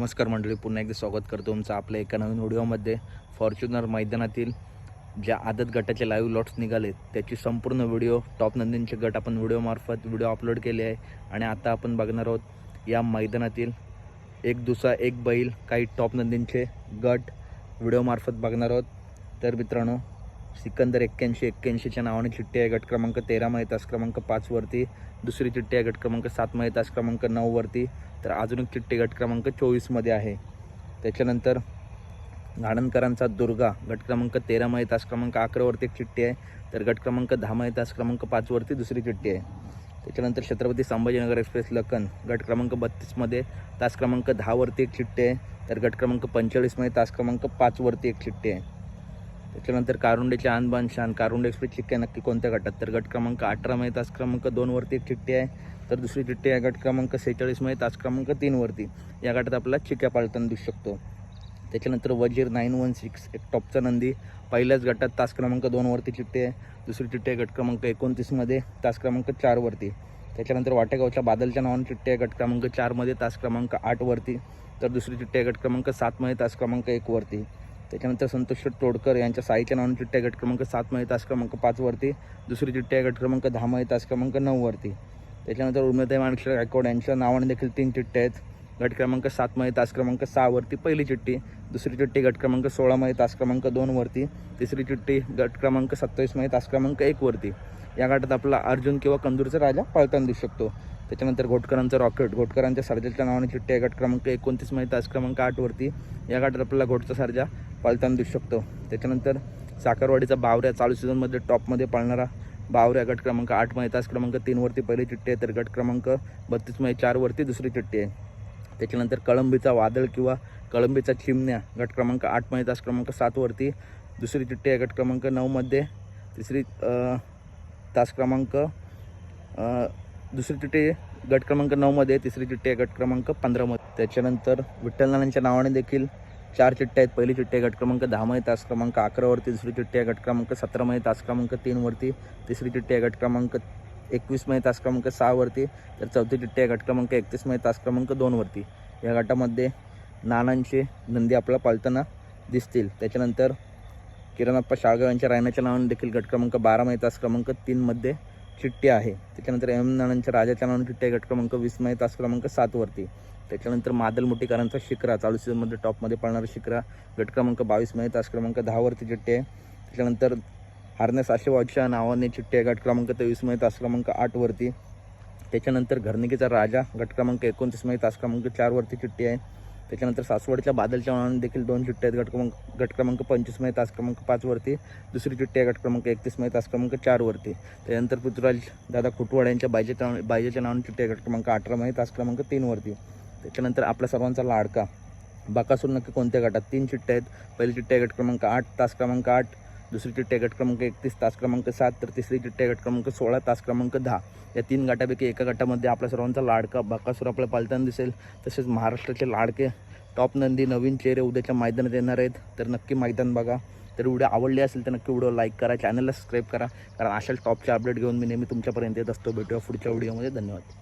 नमस्कार मंडळी पुन्हा एकदा स्वागत करतो तुमचं आपल्या एका नवीन व्हिडिओमध्ये. फॉर्च्युनर मैदानातील ज्या आदत गटाचे लाईव्ह लॉट्स निघाले त्याची संपूर्ण व्हिडिओ टॉप नंदींचे गट आपण व्हिडिओमार्फत व्हिडिओ अपलोड केले आहे. आणि आता आपण बघणार आहोत या मैदानातील एक दुसरा एक बैल काही टॉप नंदींचे गट व्हिडिओमार्फत बघणार आहोत. तर मित्रांनो सिकंदर एक्क्याऐंशी एक्क्याऐंशीच्या नावाने चिठ्ठी आहे. गट क्रमांक तेरामध्ये तास क्रमांक पाचवरती दुसरी चिठ्ठी आहे. गट क्रमांक सातमध्ये तास क्रमांक नऊवरती तर अजून एक चिठ्ठी गट क्रमांक चोवीसमध्ये आहे. त्याच्यानंतर गाणनकरांचा दुर्गा गट क्रमांक तेरामध्ये तास क्रमांक अकरावरती एक चिठ्ठी आहे. तर गट क्रमांक दहामध्ये तास क्रमांक पाचवरती दुसरी चिठ्ठी आहे. त्याच्यानंतर छत्रपती संभाजीनगर एक्सप्रेस लखन गट क्रमांक बत्तीसमध्ये तास क्रमांक दहावरती एक चिठ्ठी आहे. तर गट क्रमांक पंचेचाळीसमध्ये तास क्रमांक पाचवरती एक चिठ्ठी आहे. त्याच्यानंतर कारुंडेचे आणबान शान. कारुंडे एक्सप्रेस चिठ्ठ्या नक्की कोणत्या गटात? तर गट क्रमांक अठरामध्ये तास क्रमांक दोनवरती एक चिठ्ठी आहे. तर दुसरी चिठ्ठी आहे गट क्रमांक सेहेचाळीसमध्ये तास क्रमांक तीनवरती या गटात आपला चिक्या पाळताना दिसू शकतो. त्याच्यानंतर वजीर नाईन वन सिक्स एक टॉपचा नंदी. पहिल्याच गटात तास क्रमांक दोनवरती चिठ्ठी आहे. दुसरी चिठ्ठी आहे गट क्रमांक एकोणतीसमध्ये तास क्रमांक चारवरती त्याच्यानंतर वाटेगावच्या बादलच्या नावाने चिठ्ठी आहे गट क्रमांक चारमध्ये तास क्रमांक आठवरती तर दुसरी चिठ्ठी आहे गट क्रमांक सातमध्ये तास क्रमांक एकवरती त्याच्यानंतर संतोष तोडकर यांच्या साईच्या नावाने चिठ्ठी गट क्रमांक सातमध्ये तास क्रमांक पाचवरती दुसरी चिठ्ठी आहे गट क्रमांक दहामध्ये तास क्रमांक नऊवरती त्याच्यानंतर उमेदय माणिकशेठ गायकवाड यांच्या नावाने देखील तीन चिठ्ठ्या आहेत. गट क्रमांक सातमध्ये तास क्रमांक सहावरती पहिली चिठ्ठी दुसरी चिठ्ठी गट क्रमांक सोळामध्ये तास क्रमांक दोनवरती तिसरी चिठ्ठी गट क्रमांक सत्तावीसमध्ये तास क्रमांक एकवरती या गटात आपला अर्जुन किंवा कंदूरचा राजा पळताना दिसू शकतो. त्याच्यानंतर घोटकरांचं रॉकेट घोटकरांच्या सर्जाच्या नावाने चिठ्ठी आहे गट क्रमांक एकोणतीसमध्ये तास क्रमांक आठवरती या गटात आपला घोटचा सर्जा पालताना दिसू शकतो. त्याच्यानंतर साखरवाडीचा बावऱ्या चालू सीझनमध्ये टॉपमध्ये पळणारा बावऱ्या गट क्रमांक आठमध्ये तास क्रमांक तीनवरती पहिली चिठ्ठी आहे तर गट क्रमांक बत्तीसमध्ये चारवरती दुसरी चिठ्ठी आहे. त्याच्यानंतर कळंबीचा वादळ किंवा कळंबीचा चिमण्या गट क्रमांक आठमध्ये तास क्रमांक सातवरती दुसरी चिठ्ठी आहे गट क्रमांक नऊमध्ये तिसरी तास क्रमांक दुसरी चिठ्ठी गट क्रमांक नऊमध्ये तिसरी चिठ्ठी आहे गट क्रमांक पंधरामध्ये त्याच्यानंतर विठ्ठलनानांच्या नावाने देखील चार चिठ्ठ्या आहेत. पहिली चिठ्ठी आहे गट क्रमांक दहामध्ये तास क्रमांक अकरावरती दुसरी चिठ्ठी आहे गट क्रमांक सतरामध्ये तास क्रमांक तीनवरती तिसरी चिठ्ठी आहे गट क्रमांक एकवीसमध्ये तास क्रमांक सहावरती तर चौथी चिठ्ठी आहे गट क्रमांक एकतीसमध्ये तास क्रमांक दोनवरती या गटामध्ये नानांचे नंदी आपल्याला पाळताना दिसतील. त्याच्यानंतर किरणप्पा शाळगाव यांच्या रायनाच्या नावाने देखील गट क्रमांक बारामध्ये तास क्रमांक तीनमध्ये चिठ्ठी आहे. त्याच्यानंतर एम नानांच्या राजाच्या नावाने चिठ्ठी आहे. गट क्रमांक वीसमध्ये तास क्रमांक सातवरती त्याच्यानंतर मादल मुठीकरांचा शिकरा चालू सीझनमध्ये टॉपमध्ये पळणारा शिकरा. गट क्रमांक बावीसमध्ये तास क्रमांक दहावरती चिठ्ठी आहे. त्याच्यानंतर हारनेस आशेवाच्या नावाने चिठ्ठी आहे. गट क्रमांक तेवीसमध्ये तास क्रमांक आठवरती त्याच्यानंतर घरनिकीचा राजा गट क्रमांक एकोणतीसमध्ये तास क्रमांक चारवरती चिठ्ठी आहे. त्याच्यानंतर सासवडच्या बादलच्या नावाने देखील दोन चिठ्ठ्या आहेत. गट क्रमांक गट क्रमांक पंचवीसमध्ये तास क्रमांक पाचवरती दुसरी चिठ्ठी आहे गट क्रमांक एकतीसमध्ये तास क्रमांक चारवरती त्यानंतर पृथ्वीराज दादा खुटवाड यांच्या बायजेच्या नाव बायजेच्या नावाने चिठ्ठी आहे. गट क्रमांक अठरामध्ये तास क्रमांक तीनवरती त्याच्यानंतर आपल्या सर्वांचा लाडका. बाकासूर नक्की कोणत्या गटात? तीन चिठ्ठ्या आहेत. पहिली चिठ्ठी आहे गट क्रमांक आठ तास क्रमांक आठ. दुसरी चिठ्ठी गट क्रमांक एकतीस तास क्रमांक सात तर तिसरी चिठ्ठी गट क्रमांक सोळा तास क्रमांक दहा. या तीन गटापैकी एका गटामध्ये आपल्या सर्वांचा लाडका बाकासूर आपल्या पालताना दिसेल. तसेच महाराष्ट्राचे लाडके टॉप नंदी नवीन चेहरे उद्याच्या मैदानात येणार आहेत. तर नक्की मैदान बघा. तर व्हिडिओ आवडले असेल तर नक्की व्हिडिओ लाईक करा चॅनलला सबस्क्राईब करा. कारण अशाच टॉपचे अपडेट घेऊन मी नेहमी तुमच्यापर्यंत येत असतो. भेटूया पुढच्या व्हिडिओमध्ये. धन्यवाद.